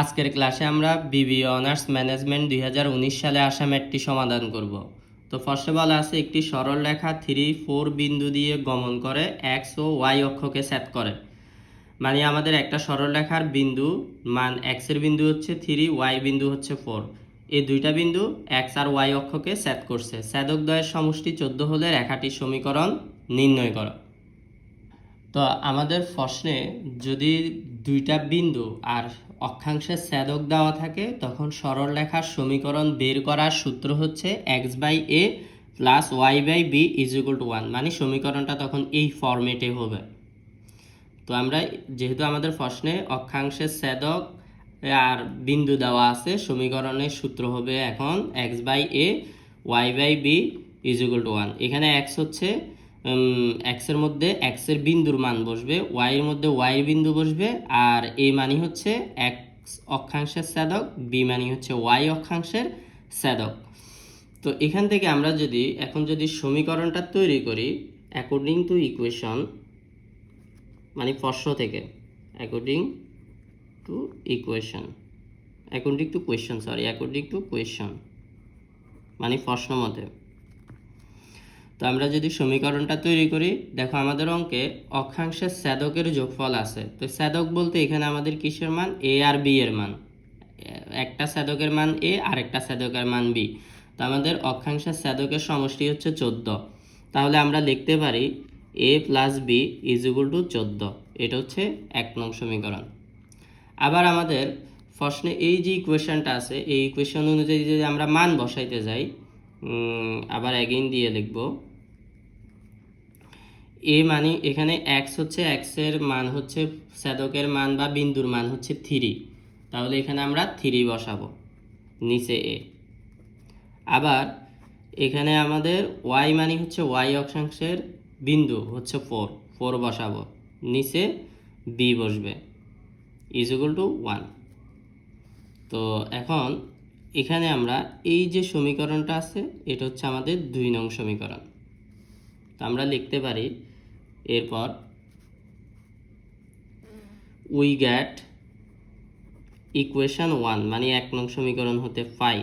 আজকের ক্লাসে আমরা বিবি অনার্স ম্যানেজমেন্ট দুই হাজার উনিশ সালে আসা ম্যাটটি সমাধান করব। তো ফার্স্টে বলা আছে একটি সরল রেখা থ্রি ফোর বিন্দু দিয়ে গমন করে এক্স ও ওয়াই অক্ষকে সেট করে। মানে আমাদের একটা সরল রেখার বিন্দু, মান এক্সের বিন্দু হচ্ছে থ্রি ওয়াই বিন্দু হচ্ছে ফোর এই দুইটা বিন্দু এক্স আর ওয়াই অক্ষকে সেট করছে। সেদকদ্বয়ের সমষ্টি চোদ্দ হলে রেখাটির সমীকরণ নির্ণয় করো। তো আমাদের প্রশ্নে যদি দুইটা বিন্দু আর অক্ষাংশের ছেদক দেওয়া থাকে, তখন সরল রেখার সমীকরণ বের করার সূত্র হচ্ছে X by A plus Y by B is equal to one মানে সমীকরণটা তখন এই ফরম্যাটে হবে। তো আমরা যেহেতু আমাদের প্রশ্নে অক্ষাংশের ছেদক আর বিন্দু দেওয়া আছে, সমীকরণের সূত্র হবে এখন X by A Y by B is equal to one এখানে এক্স হচ্ছে এক্সের মধ্যে এক্সের বিন্দুর মান বসবে ওয়াইয়ের মধ্যে ওয়াই বিন্দু বসবে, আর এ মানি হচ্ছে এক্স অক্ষাংশের ছেদক বি মানি হচ্ছে ওয়াই অক্ষাংশের ছেদক তো এখান থেকে আমরা যদি, এখন যদি সমীকরণটা তৈরি করি অ্যাকর্ডিং টু ইকুয়েশন মানে প্রশ্ন থেকে according to equation according to question sorry according to question মানে প্রশ্ন মতে। তো আমরা যদি সমীকরণটা তৈরি করি, দেখো আমাদের অঙ্কে অক্ষাংশের ছেদকের যোগফল আছে। তো ছেদক বলতে এখানে আমাদের কিসের মান? এ আর বি এর মান। একটা ছেদকের মান এ আর একটা ছেদকের মান বি তো আমাদের অক্ষাংশের ছেদকের সমষ্টি হচ্ছে চোদ্দ। তাহলে আমরা লিখতে পারি A plus B is equal to চোদ্দ। এটা হচ্ছে এক নং সমীকরণ। আবার আমাদের প্রশ্নে এই যে ইকুয়েশনটা আছে, এই ইকুয়েশন অনুযায়ী যদি আমরা মান বসাইতে যাই আবার অ্যাগেইন দিয়ে লিখব। এ মানে এখানে এক্স হচ্ছে এক্সের মান হচ্ছে সেদকের মান বা বিন্দুর মান হচ্ছে থ্রি তাহলে এখানে আমরা থ্রি বসাবো, নিচে এ আবার এখানে আমাদের ওয়াই মানে হচ্ছে ওয়াই অক্ষাংশের বিন্দু, হচ্ছে ফোর ফোর বসাবো, নিচে বি বসবে ইজ ইকুয়াল টু ওয়ান তো এখন এখানে আমরা এই যে সমীকরণটা আছে, এটা হচ্ছে আমাদের দুই নং সমীকরণ। তো আমরা লিখতে পারি এরপর উই গ্যাট ইকুয়েশন ওয়ান মানে এক নং সমীকরণ হতে ফাইভ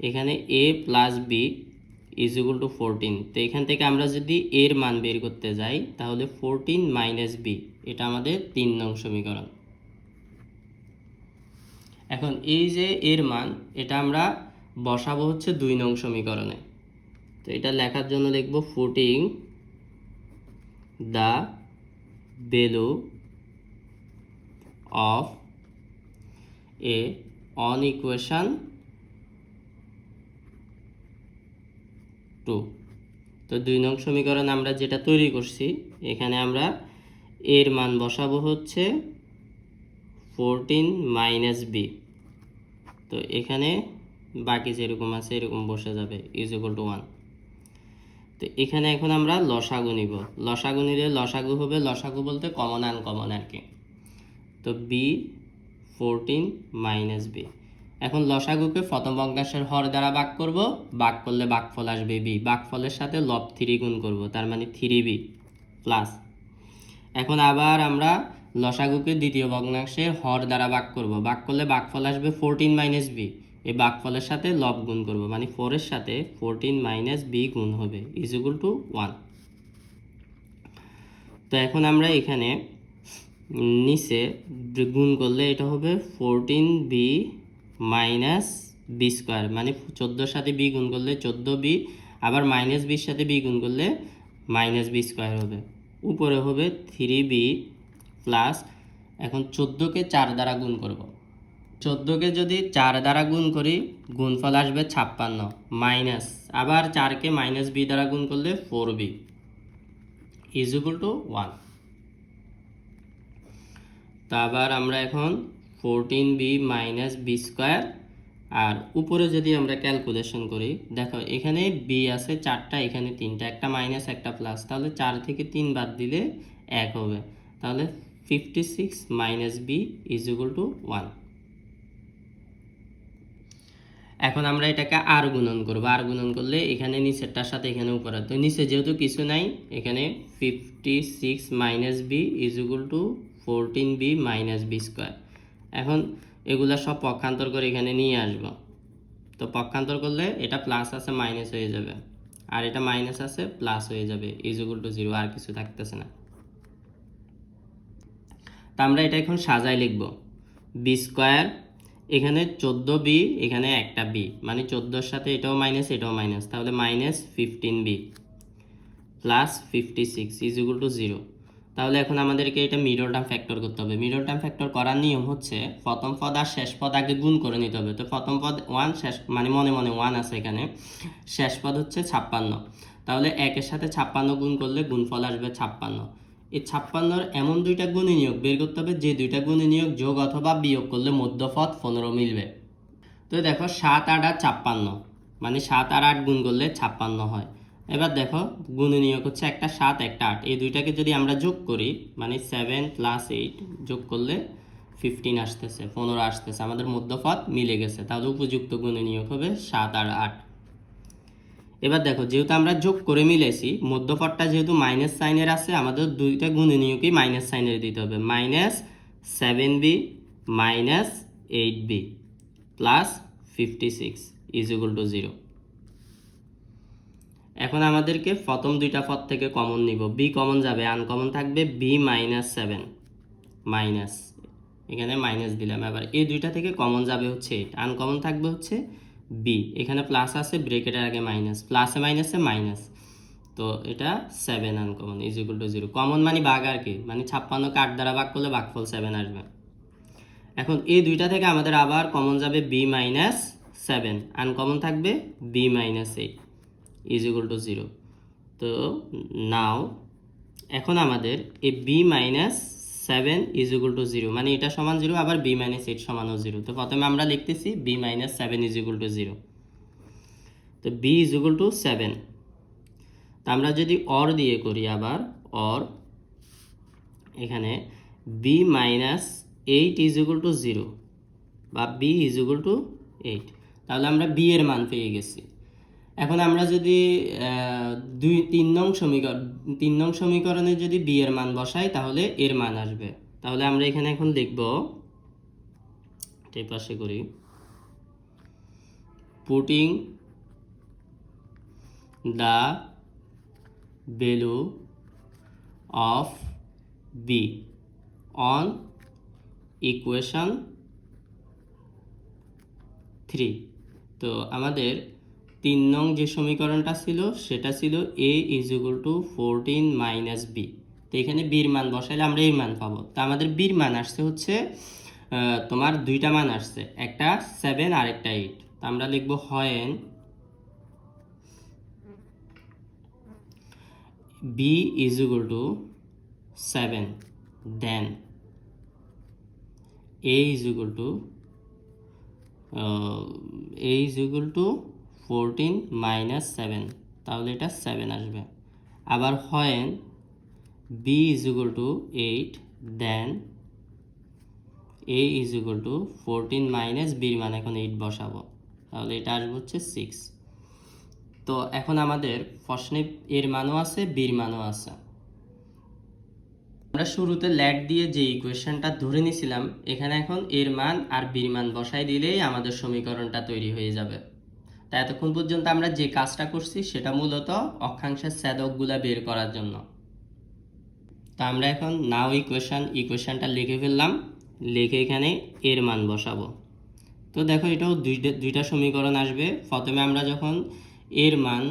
এখানে A plus B is equal to fourteen তো এখান থেকে আমরা যদি এর মান বের করতে যাই, তাহলে ফোরটিন মাইনাস বি এটা আমাদের তিন নং সমীকরণ। এখন এই যে এর মান, এটা আমরা বসাবো হচ্ছে দুই নং সমীকরণে। তো এটা লেখার জন্য লিখব putting the value of A on equation two. তো দুই নং সমীকরণ আমরা যেটা তৈরি করছি, এখানে আমরা এর মান বসাবো হচ্ছে ফোরটিন মাইনাস বি। তো এখানে বাকি যেরকম আছে এরকম বসে যাবে, ইজ ইকুয়াল টু ওয়ান। তো এখানে এখন আমরা লসাগু নিব। লসাগু নিলে লসাগু হবে, লসাগু বলতে কমন আনকমন আর কি। তো বি ফোরটিন মাইনাস বি এখন লসাগুকে প্রথম ভগ্নাংশের হর দ্বারা ভাগ করব। ভাগ করলে ভাগফল আসবে বি ভাগফলের সাথে লব থ্রি গুণ করব, তার মানে থ্রি বি প্লাস এখন আবার আমরা লসাগুকে দ্বিতীয় ভগ্নাংশের হর দ্বারা ভাগ করব। ভাগ করলে ভাগফল আসবে ফোরটিন মাইনাস বি এই ভাগফলের সাথে লব গুণ করব মানে ফোরের সাথে ফোরটিন মাইনাস বি গুণ হবে ইজ ইকুয়াল টু ওয়ান তো এখন আমরা এখানে নিচে গুণ করলে এটা হবে fourteen B minus B square মানে চোদ্দোর সাথে বি গুণ করলে চোদ্দ বি আবার মাইনাস বির সাথে বি গুণ করলে মাইনাস বি স্কোয়ার হবে। উপরে হবে থ্রি বি প্লাস এখন চোদ্দোকে চার দ্বারা গুণ করব। চোদ্দোকে যদি চার দ্বারা গুণ করি, গুণফল আসবে ছাপ্পান্ন, মাইনাস। আবার চারকে মাইনাস বি দ্বারা গুণ করলে four B. Is equal to one. তা আবার আমরা এখন fourteen B minus B square. আর উপরে যদি আমরা ক্যালকুলেশন করি, দেখো এখানে বি আছে, চারটা, এখানে তিনটা, একটা মাইনাস, একটা প্লাস। তাহলে চার থেকে তিন বাদ দিলে এক হবে। তাহলে fifty six minus B is equal to one. এখন আমরা এটাকে আর গুণন করব। আর গুণন করলে এখানে নিচেরটার সাথে এখানে উপরে তো নিচে যেহেতু কিছু নাই, এখানে fifty six minus B is equal to fourteen B minus B square এখন এগুলা সব পক্ষান্তর করে এখানে নিয়ে আসব। তো পক্ষান্তর করলে এটা প্লাস আছে মাইনাস হয়ে যাবে। আর এটা মাইনাস আছে প্লাস হয়ে যাবে ইজুগুল টু জিরো আর কিছু থাকতেছে না। তা আমরা এটা এখন সাজায় লিখব। বি স্কোয়ার এখানে চোদ্দ বি এখানে একটা বি মানে চোদ্দোর সাথে এটাও মাইনাস এটাও মাইনাস তাহলে minus fifteen B plus fifty six to zero তাহলে এখন আমাদেরকে এটা মিডল টার্ম ফ্যাক্টর করতে হবে। মিডল টার্ম ফ্যাক্টর করার নিয়ম হচ্ছে প্রথম পদ আর শেষ পদ আগে গুণ করে নিতে হবে। তো প্রথম পদ ওয়ান শেষ মানে মনে মনে ওয়ান আছে এখানে। শেষ পদ হচ্ছে ছাপ্পান্ন। তাহলে একের সাথে ছাপ্পান্ন গুণ করলে গুণফল আসবে ছাপ্পান্ন। এই ছাপ্পান্নর এমন দুইটা গুণী নিয়োগ বের করতে হবে, যে দুইটা গুণী নিয়োগ যোগ অথবা বিয়োগ করলে মধ্যপদ পনেরো মিলবে। তো দেখো, সাত, আট আর ছাপ্পান্ন। মানে সাত আর আট গুণ করলে ছাপ্পান্ন হয়। এবার দেখো, গুণ নিয়োগ হচ্ছে একটা সাত, একটা আট। এই দুইটাকে যদি আমরা যোগ করি মানে সেভেন প্লাস এইট যোগ করলে ফিফটিন আসতেছে, পনেরো আসতেছে, আমাদের মধ্যপদ মিলে গেছে। তাহলে উপযুক্ত গুণ নিয়োগ হবে সাত আর আট। এবার দেখো, যেহেতু আমরা যোগ করে মিলেছি মধ্যপদটা যেহেতু মাইনাস সাইনের আছে, আমাদের দুইটা গুণনীয়কেই মাইনাস সাইনের দিতে হবে। Minus seven B minus eight B plus fifty six is equal to zero এখন আমাদেরকে প্রথম দুইটা পদ থেকে কমন নিব। বি কমন যাবে আনকমন থাকবে বি মাইনাস সেভেন মাইনাস এখানে মাইনাস দিলাম। এবার এই দুইটা থেকে কমন যাবে হচ্ছে এইট আনকমন থাকবে হচ্ছে বি এখানে প্লাস আছে ব্রেকেটের আগে মাইনাস প্লাসে মাইনাসে মাইনাস তো এটা seven uncommon is equal to zero common মানে বাঘ আর কি মানে ছাপ্পান্নকে আট দ্বারা ভাগ করলে ভাগফল সেভেন আসবে। এখন এই দুইটা থেকে আমাদের আবার কমন যাবে বি মাইনাস সেভেন আনকমন থাকবে B minus eight is equal to zero তো নাও এখন আমাদের এই B minus seven is equal to zero মানে এটা সমান জিরো আবার বি মাইনাস এইট সমানও জিরো তো প্রথমে আমরা লিখতেছি B minus seven is equal to zero তো B is equal to seven তা আমরা যদি অর দিয়ে করি আবার অর এখানে B minus eight is equal to zero বা B is equal to eight তাহলে আমরা বি এর মান পেয়ে গেছি। এখন আমরা যদি দুই, তিন নং সমীকরণ, তিন নং সমীকরণে যদি বি এর মান বসাই, তাহলে এর মান আসবে। তাহলে আমরা এখানে এখন লিখব এই পাশে করি putting the value of B on equation three তো আমাদের তিন নং যে সমীকরণটা ছিল, সেটা ছিল A is equal to fourteen minus B তো এখানে বির মান বসাইলে আমরা এই মান পাবো। তো আমাদের বির মান আসছে হচ্ছে তোমার দুইটা মান আসছে, একটা সেভেন আর একটা এইট তো আমরা লিখব when B is equal to seven then A is equal to A is equal to fourteen minus seven তাহলে এটা সেভেন আসবে। আবার হয় B is equal to eight then A is equal to fourteen minus বির মান এখন eight বসাবো। তাহলে এটা আসবে হচ্ছে সিক্স তো এখন আমাদের প্রশ্নে এর মানও আছে বির মানও আছে। আমরা শুরুতে ল্যাট দিয়ে যে ইকুয়েশনটা ধরে নিয়েছিলাম, এখানে এখন এর মান আর বির মান বসাই দিলেই আমাদের সমীকরণটা তৈরি হয়ে যাবে। তা এতক্ষণ পর্যন্ত আমরা যে কাজটা করছি সেটা মূলত অক্ষাংশের ছেদকগুলা বের করার জন্য। তা আমরা এখন নাও ইকুয়েশন ইকুয়েশনটা লিখে ফেললাম। লিখে এখানে এর মান বসাবো। তো দেখো এটাও দুইটা দুইটা সমীকরণ আসবে। প্রথমে আমরা যখন এর মান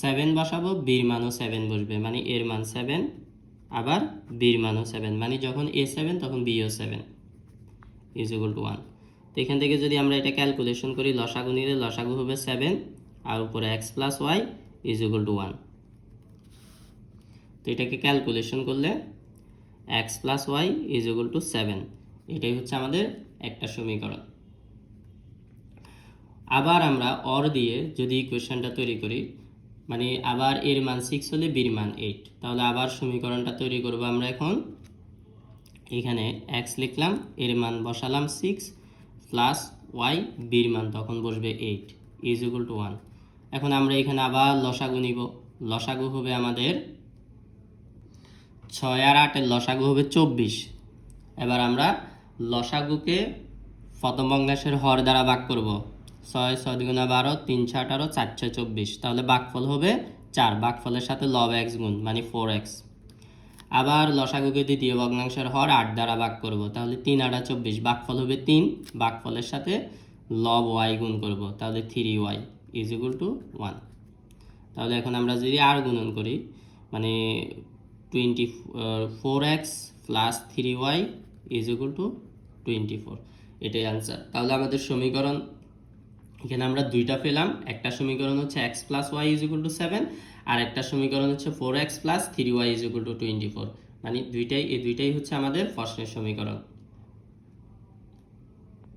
সেভেন বসাবো, বীর মানও সেভেন বসবে। মানে এর মান সেভেন আবার বীর মানও সেভেন মানে যখন এ সেভেন তখন bio seven is equal to one তো এখান থেকে যদি আমরা এটা ক্যালকুলেশন করি, লসাগু নিলে লসাগু হবে সেভেন আর উপরে X plus Y is equal to one তো এটাকে ক্যালকুলেশন করলে X plus Y is equal to seven এটাই হচ্ছে আমাদের একটা সমীকরণ। আবার আমরা অর দিয়ে যদি ইকুয়েশনটা তৈরি করি মানে আবার এর মান সিক্স হলে বির মান এইট তাহলে আবার সমীকরণটা তৈরি করব আমরা এখন। এখানে এক্স লিখলাম, এর মান বসালাম সিক্স প্লাস ওয়াই বির মান, তখন বসবে eight is equal to one এখন আমরা এখানে আবার লসাগু নিব। লসাগু হবে আমাদের ছয় আর আটের লসাগু হবে চব্বিশ। এবার আমরা লসাগুকে প্রথম ভগ্নাংশের হর দ্বারা ভাগ করব। ছয় ছয় দুগুণা বারো, তিন, ছয়, আঠারো, চার, ছয়, চব্বিশ। তাহলে ভাগফল হবে চার। ভাগফলের সাথে লব এক্স গুণ মানে ফোর এক্স আবার লসাগুকে দ্বিতীয় ভগ্নাংশের হর আট দ্বারা ভাগ করব। তাহলে তিন আটা চব্বিশ ভাগফল হবে তিন ভাগফলের সাথে লব ওয়াই গুণ করব। তাহলে three Y is equal to one তাহলে এখন আমরা যদি আর গুণন করি মানে twenty four X plus three Y is equal to twenty four এটাই আনসার তাহলে আমাদের সমীকরণ, এখানে আমরা দুইটা পেলাম। একটা সমীকরণ হচ্ছে X plus Y is equal to seven আর একটা সমীকরণ হচ্ছে four X plus three Y is equal to twenty four মানে দুইটাই, এই দুইটাই হচ্ছে আমাদের প্রশ্নের সমীকরণ।